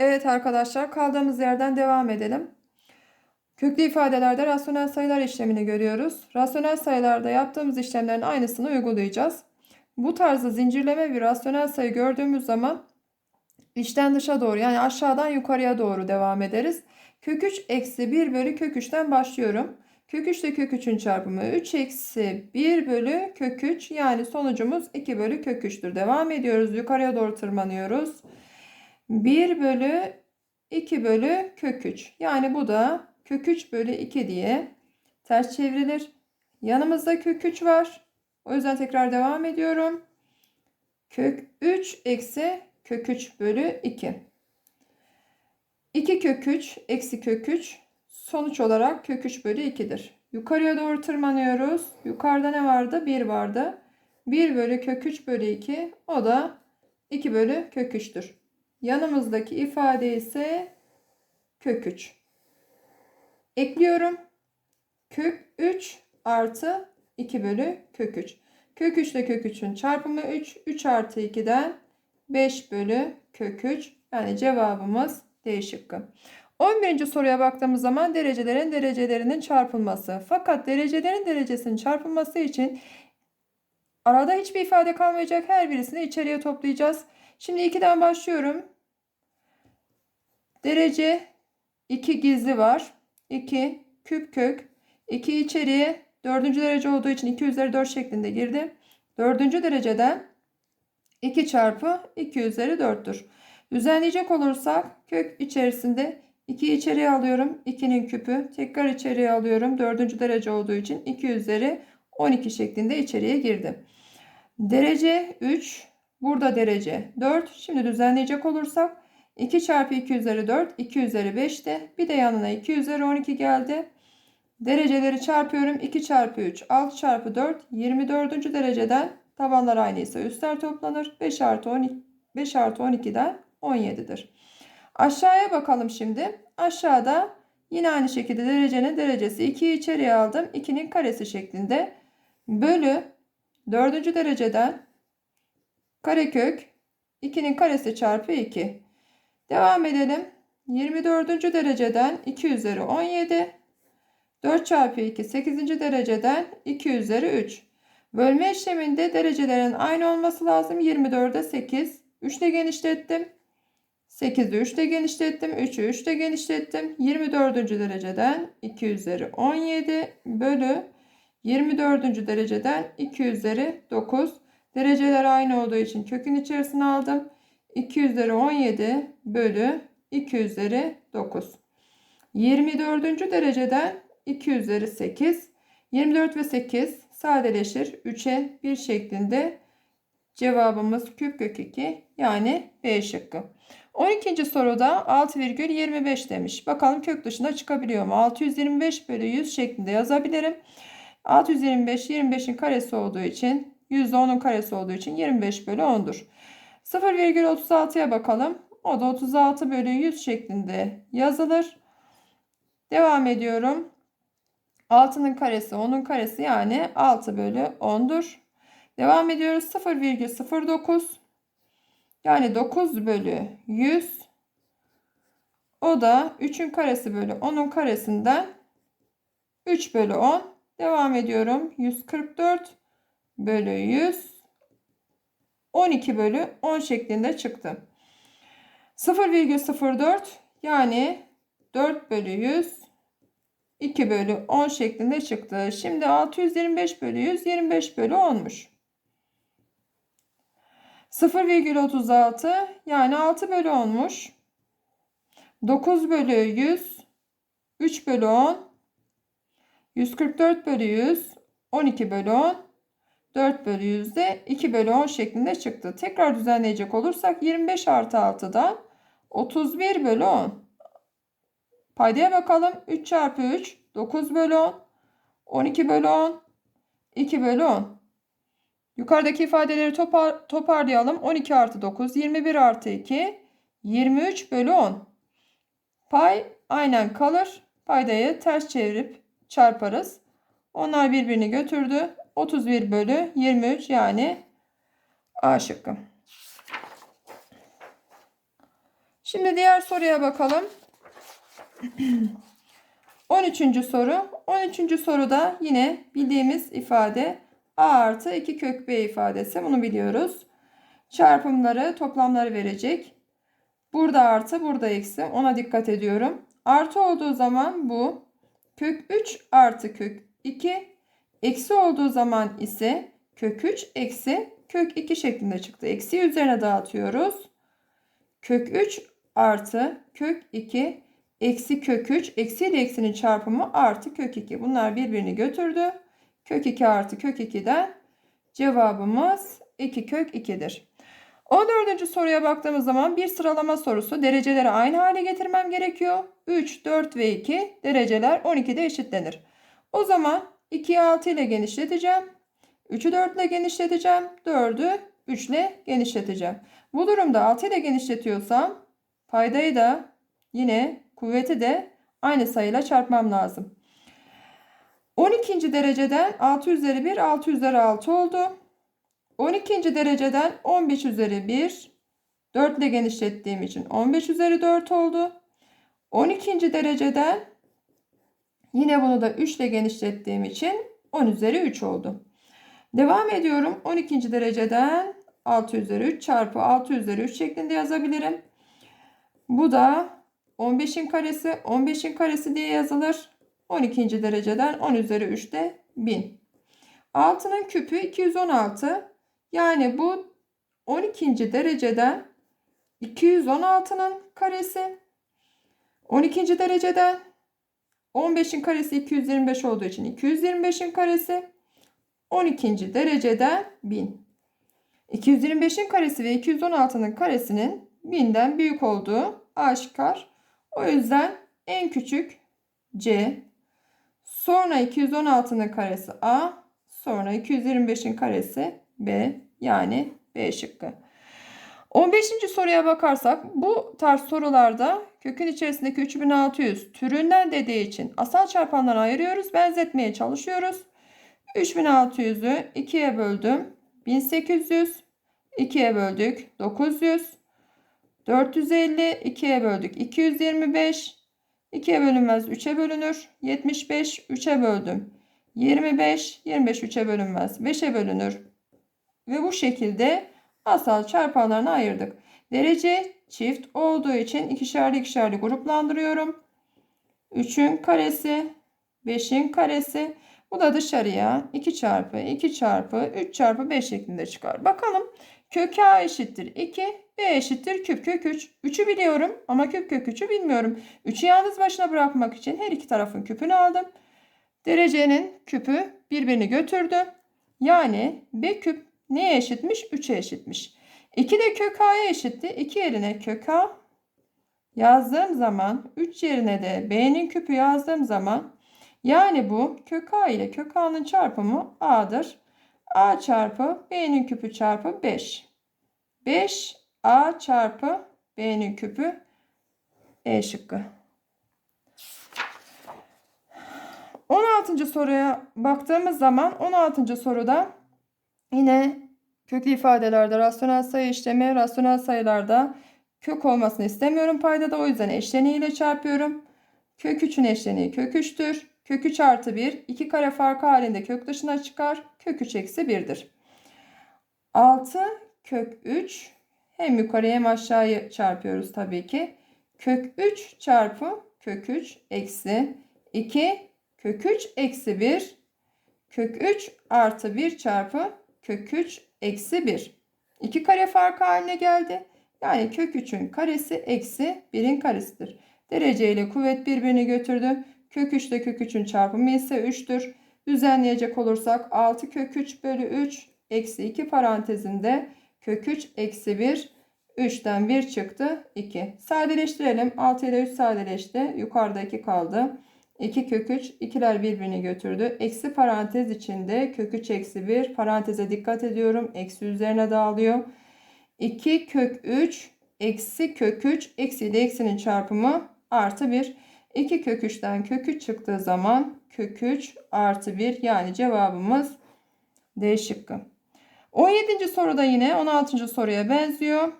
Evet arkadaşlar kaldığımız yerden devam edelim. Köklü ifadelerde rasyonel sayılar işlemini görüyoruz. Rasyonel sayılarda yaptığımız işlemlerin aynısını uygulayacağız. Bu tarzda zincirleme bir rasyonel sayı gördüğümüz zaman içten dışa doğru yani aşağıdan yukarıya doğru devam ederiz. Kök 3 eksi 1 bölü kök 3'ten başlıyorum. Kök 3 ile kök 3'ün çarpımı 3 eksi 1 bölü kök 3 yani sonucumuz 2 bölü kök 3'tür. Devam ediyoruz yukarıya doğru tırmanıyoruz. 1 bölü 2 bölü kök 3. Yani bu da kök 3 bölü 2 diye ters çevrilir. Yanımızda kök 3 var. O yüzden tekrar devam ediyorum. Kök 3 eksi kök 3 bölü 2. 2 kök 3 eksi kök 3 sonuç olarak kök 3 bölü 2'dir. Yukarıya doğru tırmanıyoruz. Yukarıda ne vardı? 1 vardı. 1 bölü kök 3 bölü 2 o da 2 bölü kök 3'tür. Yanımızdaki ifade ise kök 3. Ekliyorum. Kök 3 artı 2 bölü kök 3. Kök 3 ile kök 3'ün çarpımı 3. 3 artı 2'den 5 bölü kök 3. Yani cevabımız D şıkkı. 11. soruya baktığımız zaman derecelerin derecelerinin çarpılması. Fakat derecelerin derecesinin çarpılması için arada hiçbir ifade kalmayacak. Her birisini içeriye toplayacağız. Şimdi 2'den başlıyorum. Derece 2 gizli var. 2 küp kök. 2 içeriye 4. derece olduğu için 2 üzeri 4 şeklinde girdi. 4. dereceden 2 çarpı 2 üzeri 4'tür. Düzenleyecek olursak kök içerisinde 2 içeriye alıyorum. 2'nin küpü. Tekrar içeriye alıyorum. 4. derece olduğu için 2 üzeri 12 şeklinde içeriye girdi. Derece 3. Burada derece 4. Şimdi düzenleyecek olursak 2 çarpı 2 üzeri 4. 2 üzeri 5'te. Bir de yanına 2 üzeri 12 geldi. Dereceleri çarpıyorum. 2 çarpı 3. 6 çarpı 4. 24. dereceden tabanlar aynıysa üstler toplanır. 5 artı 12. 5 artı 12'den 17'dir. Aşağıya bakalım şimdi. Aşağıda yine aynı şekilde derecenin derecesi 2'yi içeriye aldım. 2'nin karesi şeklinde. Bölü 4. dereceden karekök 2'nin karesi çarpı 2. Devam edelim. 24. dereceden 2 üzeri 17. 4 çarpı 2 8. dereceden 2 üzeri 3. Bölme işleminde derecelerin aynı olması lazım. 24'e 8. 3 ile genişlettim. 8'i 3 ile genişlettim. 3'ü 3 ile genişlettim. 24. dereceden 2 üzeri 17 bölü 24. dereceden 2 üzeri 9. Dereceler aynı olduğu için kökün içerisine aldım. 2 üzeri 17 bölü 2 üzeri 9. 24. dereceden 2 üzeri 8. 24 ve 8 sadeleşir. 3'e 1 şeklinde cevabımız küp kök 2 yani B şıkkı. 12. soruda 6,25 demiş. Bakalım kök dışına çıkabiliyor mu? 625 bölü 100 şeklinde yazabilirim. 625 25'in karesi olduğu için %10'un karesi olduğu için 25 bölü 10'dur. 0,36'ya bakalım. O da 36 bölü 100 şeklinde yazılır. Devam ediyorum. 6'nın karesi 10'un karesi yani 6 bölü 10'dur. Devam ediyoruz. 0,09 yani 9 bölü 100 o da 3'ün karesi bölü 10'un karesinden 3 bölü 10 devam ediyorum. 144 bölü 100 12 bölü 10 şeklinde çıktı. 0,04 yani 4 bölü 100 2 bölü 10 şeklinde çıktı. Şimdi 625 bölü 100 25 bölü 10'muş. 0,36 yani 6 bölü 10'muş. 9 bölü 100 3 bölü 10 144 bölü 100 12 bölü 10 4 bölü 100 de 2 bölü 10 şeklinde çıktı. Tekrar düzenleyecek olursak 25 artı 6'dan 31 bölü 10. Paydaya bakalım. 3 çarpı 3 9 bölü 10 12 bölü 10 2 bölü 10. Yukarıdaki ifadeleri topar, toparlayalım. 12 artı 9 21 artı 2 23 bölü 10. Pay aynen kalır. Paydayı ters çevirip çarparız. Onlar birbirini götürdü. 31 bölü 23 yani A şıkkı. Şimdi diğer soruya bakalım. 13. soru. 13. soruda yine bildiğimiz ifade a artı 2 kök b ifadesi. Bunu biliyoruz. Çarpımları, toplamları verecek. Burada artı, burada eksi. Ona dikkat ediyorum. Artı olduğu zaman bu kök 3 artı kök 2. Eksi olduğu zaman ise kök 3 eksi kök 2 şeklinde çıktı. Eksi üzerine dağıtıyoruz. Kök 3 artı kök 2 eksi kök 3 eksi ile eksinin çarpımı artı kök 2. Bunlar birbirini götürdü. Kök 2 artı kök 2'den cevabımız 2 kök 2'dir. 14. soruya baktığımız zaman bir sıralama sorusu. Dereceleri aynı hale getirmem gerekiyor. 3, 4 ve 2 dereceler 12'de eşitlenir. O zaman 2'yi 6 ile genişleteceğim. 3'ü 4 ile genişleteceğim. 4'ü 3 ile genişleteceğim. Bu durumda 6 ile genişletiyorsam paydayı da yine kuvveti de aynı sayıyla çarpmam lazım. 12. dereceden 6 üzeri 1 6 üzeri 6 oldu. 12. dereceden 15 üzeri 1 4 ile genişlettiğim için 15 üzeri 4 oldu. 12. dereceden yine bunu da 3 ile genişlettiğim için 10 üzeri 3 oldu. Devam ediyorum. 12. dereceden 6 üzeri 3 çarpı 6 üzeri 3 şeklinde yazabilirim. Bu da 15'in karesi 15'in karesi diye yazılır. 12. dereceden 10 üzeri 3 de 1000. 6'nın küpü 216. Yani bu 12. dereceden 216'nın karesi. 12. dereceden 15'in karesi 225 olduğu için 225'in karesi. 12. dereceden 1000. 225'in karesi ve 216'nın karesinin 1000'den büyük olduğu aşikar. O yüzden en küçük C, sonra 216'nın karesi A, sonra 225'in karesi B yani B şıkkı. 15. soruya bakarsak bu tarz sorularda kökün içerisindeki 3600 türünden dediği için asal çarpanlara ayırıyoruz. Benzetmeye çalışıyoruz. 3600'ü 2'ye böldüm. 1800 2'ye böldük. 900 450 2'ye böldük. 225 2'ye bölünmez 3'e bölünür. 75 3'e böldüm. 25 25 3'e bölünmez 5'e bölünür. Ve bu şekilde asal çarpanlarına ayırdık. Derece çift olduğu için ikişerli ikişerli gruplandırıyorum. 3'ün karesi, 5'in karesi. Bu da dışarıya 2 çarpı 2 çarpı 3 çarpı 5 şeklinde çıkar. Bakalım kök a eşittir 2, b eşittir küp kök 3. 3'ü biliyorum ama küp kök 3'ü bilmiyorum. 3'ü yalnız başına bırakmak için her iki tarafın küpünü aldım. Derecenin küpü birbirini götürdü. Yani b küp neye eşitmiş? 3'e eşitmiş. 2 de kök a'ya eşitti. 2 yerine kök a yazdığım zaman 3 yerine de b'nin küpü yazdığım zaman yani bu kök a ile kök a'nın çarpımı a'dır. a çarpı b'nin küpü çarpı 5. 5 a çarpı b'nin küpü e şıkkı. 16. soruya baktığımız zaman 16. soruda yine köklü ifadelerde rasyonel sayı işlemi, rasyonel sayılarda kök olmasını istemiyorum paydada. O yüzden eşleniği ile çarpıyorum. Kök 3'ün eşleniği kök 3'tür. Kök 3 artı 1 2 kare farkı halinde kök dışına çıkar. Kök 3 eksi 1'dir. 6 kök 3 hem yukarı hem aşağıya çarpıyoruz tabii ki. Kök 3 çarpı kök 3 eksi 2 kök 3 eksi 1 kök 3 artı 1 çarpı kök 3 eksi 1. 2 kare farkı haline geldi. Yani kök 3'ün karesi eksi 1'in karesidir. Derece ile kuvvet birbirini götürdü. Kök 3 ile kök 3'ün çarpımı ise 3'tür. Düzenleyecek olursak 6 kök 3 bölü 3 eksi 2 parantezinde kök 3 eksi 1 3'ten 1 çıktı 2. Sadeleştirelim. 6 ile 3 sadeleşti. Yukarıda 2 kaldı. 2 kök 3 ikiler birbirini götürdü. Eksi parantez içinde kök 3 eksi 1 paranteze dikkat ediyorum. Eksi üzerine dağılıyor. 2 kök 3 eksi kök 3 eksi ile eksinin çarpımı artı 1. 2 kök 3'ten kök 3 çıktığı zaman kök 3 artı 1 yani cevabımız D şıkkı. 17. soruda yine 16. soruya benziyor.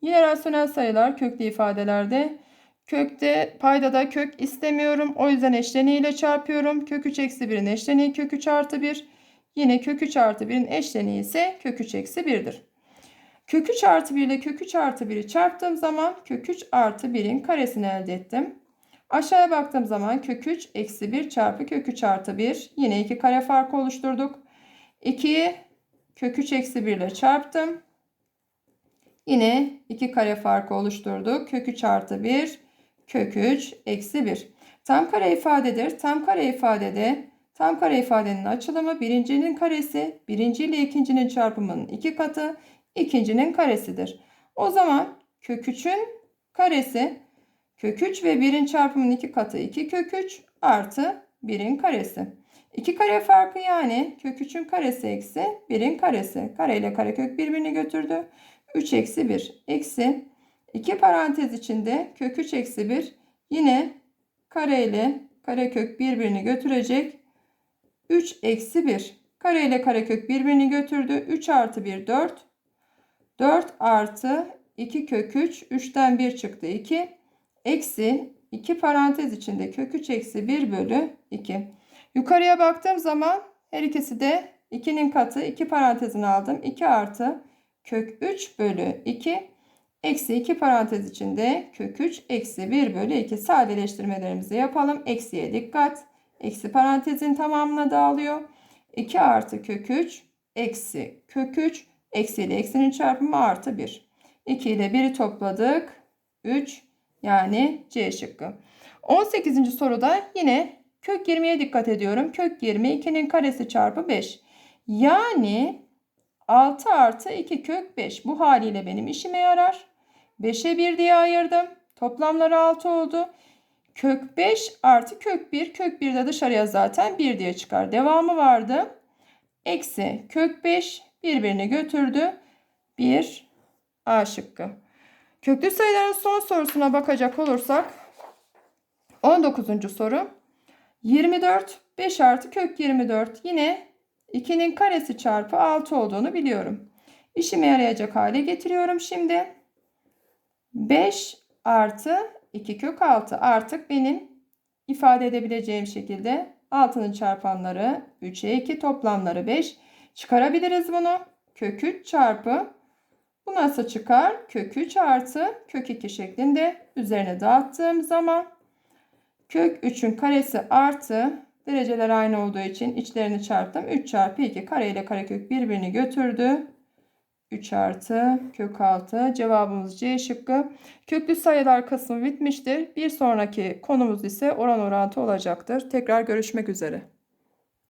Yine rasyonel sayılar köklü ifadelerde. Kökte paydada kök istemiyorum. O yüzden eşleniği çarpıyorum. Kök 3 eksi 1'in eşleniği kök 3 artı 1. Yine kök 3 artı 1'in eşleniği ise kök 3 eksi 1'dir. Kök 3 artı 1 ile kök 3 artı 1'i çarptığım zaman kök 3 artı 1'in karesini elde ettim. Aşağıya baktığım zaman kök 3 eksi 1 çarpı kök 3 artı 1. Yine iki kare farkı oluşturduk. 2'yi kök 3 eksi 1 ile çarptım. Yine 2 kare farkı oluşturduk. Kök 3 artı 1 kök 3 eksi 1. Tam kare ifadedir. Tam kare ifadede tam kare ifadenin açılımı birincinin karesi birinci ile ikincinin çarpımının iki katı ikincinin karesidir. O zaman kök 3'ün karesi kök 3 ve 1'in çarpımının iki katı 2 kök 3 artı 1'in karesi. 2 kare farkı yani kök 3'ün karesi eksi 1'in karesi. Kare ile karekök birbirini götürdü. 3 eksi 1 eksi 2 parantez içinde kök 3 eksi 1 yine kare ile karekök birbirini götürecek. 3 eksi 1 kare ile karekök birbirini götürdü. 3 artı 1 4 4 artı 2 kök 3 3'ten 1 çıktı 2 eksi 2 parantez içinde kök 3 eksi 1 bölü 2. Yukarıya baktığım zaman her ikisi de 2'nin katı 2 parantezini aldım. 2 artı kök 3 bölü 2 eksi 2 parantez içinde kök 3 eksi 1 bölü 2 sadeleştirmelerimizi yapalım. Eksiye dikkat. Eksi parantezin tamamına dağılıyor. 2 artı kök 3 eksi kök 3 eksi ile eksinin çarpımı artı 1. 2 ile 1'i topladık. 3 yani C şıkkı. 18. soruda yine kök 20'ye dikkat ediyorum. Kök 20 2'nin karesi çarpı 5. Yani 6 artı 2 kök 5. Bu haliyle benim işime yarar. 5'e 1 diye ayırdım. Toplamları 6 oldu. Kök 5 artı kök 1. Kök 1 de dışarıya zaten 1 diye çıkar. Devamı vardı. Eksi kök 5 birbirini götürdü. 1 A şıkkı. Köklü sayıların son sorusuna bakacak olursak 19. soru 24 5 artı kök 24 yine 2'nin karesi çarpı 6 olduğunu biliyorum. İşime yarayacak hale getiriyorum şimdi. 5 artı 2 kök 6 artık benim ifade edebileceğim şekilde 6'nın çarpanları 3'e 2 toplamları 5 çıkarabiliriz bunu. Kök 3 çarpı bu nasıl çıkar? Kök 3 artı kök 2 şeklinde üzerine dağıttığım zaman kök 3'ün karesi artı dereceler aynı olduğu için içlerini çarptım. 3 çarpı 2 kare ile karekök birbirini götürdü. 3 artı kök 6 cevabımız C şıkkı. Köklü sayılar kısmı bitmiştir. Bir sonraki konumuz ise oran orantı olacaktır. Tekrar görüşmek üzere.